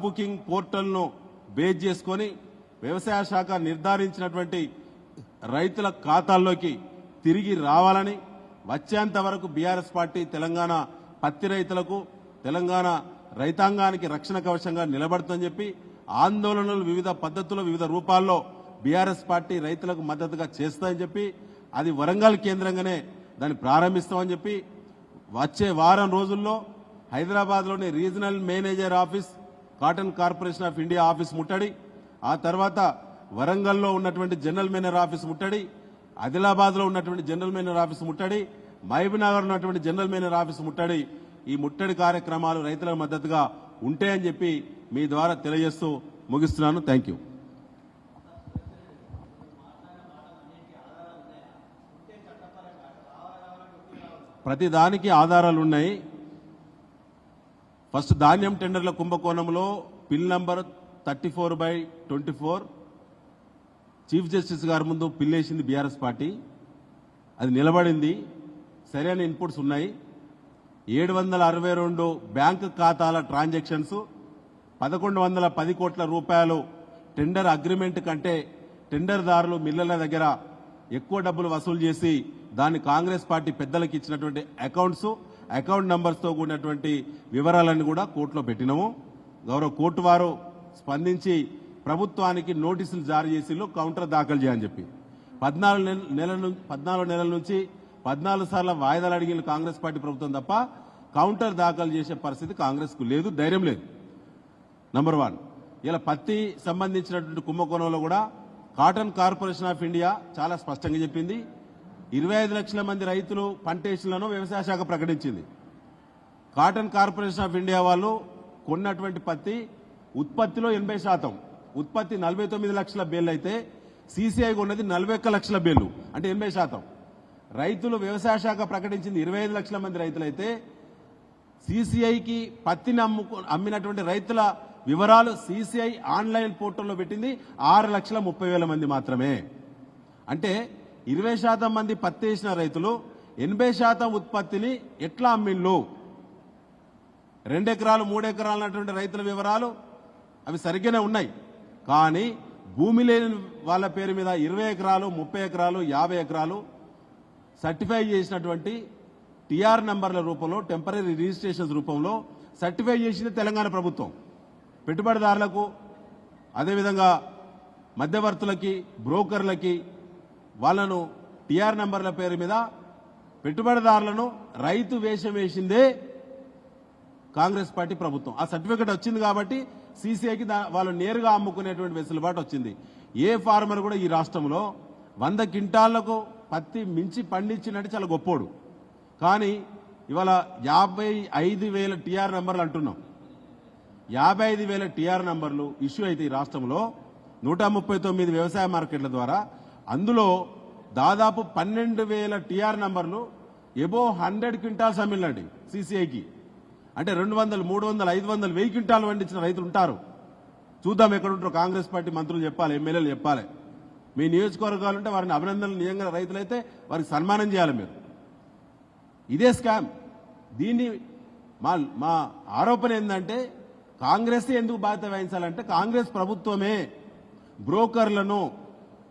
Booking పోర్టల్ను base చేసుకొని వ్యవసాయ శాఖ నిర్ధారించినటువంటి రైతుల ఖాతాల్లోకి తిరిగి రావాలని వచ్చేంత వరకు బీఆర్ఎస్ పార్టీ తెలంగాణ పత్తి రైతులకు తెలంగాణ రైతాంగానికి రక్షణ కవచంగా నిలబడుతుందని చెప్పి ఆందోళనలు వివిధ పద్ధతులు వివిధ రూపాల్లో బీఆర్ఎస్ పార్టీ రైతులకు మద్దతుగా చేస్తాయని చెప్పి అది వరంగల్ కేంద్రంగానే దాన్ని ప్రారంభిస్తామని చెప్పి వచ్చే వారం రోజుల్లో హైదరాబాద్లోని regional manager office cotton corporation of India office ముట్టడి ఆ తర్వాత వరంగల్లో ఉన్నటువంటి జనరల్ మేనేజర్ ఆఫీస్ ముట్టడి ఆదిలాబాద్లో ఉన్నటువంటి జనరల్ మేనేజర్ ఆఫీస్ ముట్టడి మహబూబ్నగర్ ఉన్నటువంటి జనరల్ మేనేజర్ ఆఫీస్ ముట్టడి. ఈ ముట్టడి కార్యక్రమాలు రైతుల మద్దతుగా ఉంటాయని చెప్పి మీ ద్వారా తెలియజేస్తూ ముగిస్తున్నాను. థ్యాంక్ యూ ప్రతి దానికి ఆధారాలు ఉన్నాయి. ఫస్ట్ ధాన్యం టెండర్ల కుంభకోణంలో PIL number thirty four by twenty four. Chief justice గారి ముందు పిల్లేసింది బీఆర్ఎస్ పార్టీ. అది నిలబడింది. సరైన ఇన్పుట్స్ ఉన్నాయి. ఏడు వందల అరవై రెండు బ్యాంక్ ఖాతాల ట్రాన్సాక్షన్స్ పదకొండు వందల పది కోట్ల రూపాయలు టెండర్ అగ్రిమెంట్ కంటే టెండర్దారులు మిల్లర్ల దగ్గర ఎక్కువ డబ్బులు వసూలు చేసి దాన్ని కాంగ్రెస్ పార్టీ పెద్దలకు ఇచ్చినటువంటి అకౌంట్స్. అకౌంట్ నంబర్స్తో కూడినటువంటి వివరాలన్నీ కూడా కోర్టులో పెట్టినాము. గౌరవ కోర్టు వారు స్పందించి ప్రభుత్వానికి నోటీసులు జారీ చేసి కౌంటర్ దాఖలు చేయని చెప్పి. పద్నాలుగు నెల నెలల పద్నాలుగు నెలల నుంచి పద్నాలుగు సార్లు వాయిదాలు అడిగిన కాంగ్రెస్ పార్టీ ప్రభుత్వం తప్ప కౌంటర్ దాఖలు చేసే పరిస్థితి కాంగ్రెస్కు లేదు ధైర్యం లేదు. నంబర్ వన్ ఇలా పత్తి సంబంధించినటువంటి కుంభకోణంలో కూడా కాటన్ కార్పొరేషన్ ఆఫ్ ఇండియా చాలా స్పష్టంగా చెప్పింది. ఇరవై ఐదు లక్షల మంది రైతులు పంటేషన్లను వ్యవసాయ శాఖ ప్రకటించింది. కాటన్ కార్పొరేషన్ ఆఫ్ ఇండియా వాళ్ళు కొన్నటువంటి పత్తి ఉత్పత్తిలో ఎనభై శాతం ఉత్పత్తి నలభై తొమ్మిది లక్షల బేళ్ళు అయితే సీసీఐ కొన్నది నలభై ఒక్క లక్షల బేళ్ళు అంటే ఎనభై శాతం. రైతులు వ్యవసాయ శాఖ ప్రకటించింది ఇరవై ఐదు లక్షల మంది రైతులైతే సీసీఐకి పత్తిని అమ్ముకు అమ్మినటువంటి రైతుల వివరాలు సీసీఐ ఆన్లైన్ పోర్టల్లో పెట్టింది ఆరు లక్షల ముప్పై వేల మంది మాత్రమే. అంటే ఇరవై శాతం మంది పత్తి వేసిన రైతులు ఎనభై శాతం ఉత్పత్తిని ఎట్లా అమ్మిళ్ళు రెండు ఎకరాలు మూడు ఎకరాలన్నటువంటి రైతుల వివరాలు అవి సరిగ్గానే ఉన్నాయి. కానీ భూమి లేని వాళ్ళ పేరు మీద ఇరవై ఎకరాలు ముప్పై ఎకరాలు యాభై ఎకరాలు సర్టిఫై చేసినటువంటి టీఆర్ నెంబర్ల రూపంలో టెంపరీ రిజిస్ట్రేషన్స్ రూపంలో సర్టిఫై చేసింది తెలంగాణ ప్రభుత్వం. పెట్టుబడిదారులకు అదేవిధంగా మధ్యవర్తులకి బ్రోకర్లకి వాళ్ళను టిఆర్ నెంబర్ల పేరు మీద పెట్టుబడిదారులను రైతు వేషం వేసిందే కాంగ్రెస్ పార్టీ ప్రభుత్వం. ఆ సర్టిఫికెట్ వచ్చింది కాబట్టి సీసీఐకి వాళ్ళు నేరుగా అమ్ముకునేటువంటి వెసులుబాటు వచ్చింది. ఏ ఫార్మర్ కూడా ఈ రాష్ట్రంలో వంద క్వింటాళ్ళకు పత్తి మించి పండించినట్టు చాలా గొప్పోడు. కానీ ఇవాళ యాభై ఐదు వేల టీఆర్ నెంబర్లు అంటున్నాం. యాభై ఐదు వేల టీఆర్ నెంబర్లు ఇష్యూ అయితే ఈ రాష్ట్రంలో నూట ముప్పై తొమ్మిది వ్యవసాయ మార్కెట్ల ద్వారా అందులో దాదాపు పన్నెండు వేల టీఆర్ నంబర్లు ఎబో హండ్రెడ్ క్వింటాల్స్ అమ్మిళ్ళండి సీసీఐకి. అంటే రెండు వందలు మూడు వందలు ఐదు వందలు వెయ్యి క్వింటాలు పండించిన రైతులు ఉంటారు. చూద్దాం ఎక్కడుంటారు కాంగ్రెస్ పార్టీ మంత్రులు చెప్పాలి ఎమ్మెల్యేలు చెప్పాలి. మీ నియోజకవర్గాలు ఉంటే వారిని అభినందనలు నిజంగా రైతులైతే వారికి సన్మానం చేయాలి మీరు. ఇదే స్కామ్. దీన్ని మా మా ఆరోపణ ఏంటంటే కాంగ్రెస్ ఎందుకు బాధ్యత వహించాలంటే కాంగ్రెస్ ప్రభుత్వమే బ్రోకర్లను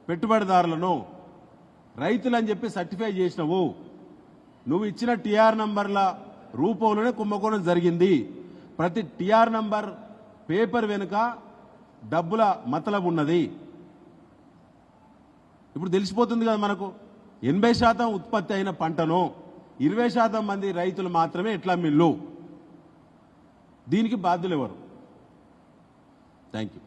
పెట్టుబడిదారులను రైతులని చెప్పి సర్టిఫై చేసినవు. నువ్వు ఇచ్చిన టీఆర్ నంబర్ల రూపంలోనే కుంభకోణం జరిగింది. ప్రతి టీఆర్ నంబర్ పేపర్ వెనుక డబ్బుల మతలబు ఉన్నది. ఇప్పుడు తెలిసిపోతుంది కదా మనకు ఎనభై శాతం ఉత్పత్తి అయిన పంటను ఇరవై శాతం మంది రైతులు మాత్రమే ఎట్లా మిల్లు? దీనికి బాధ్యులు ఎవరు థ్యాంక్ యూ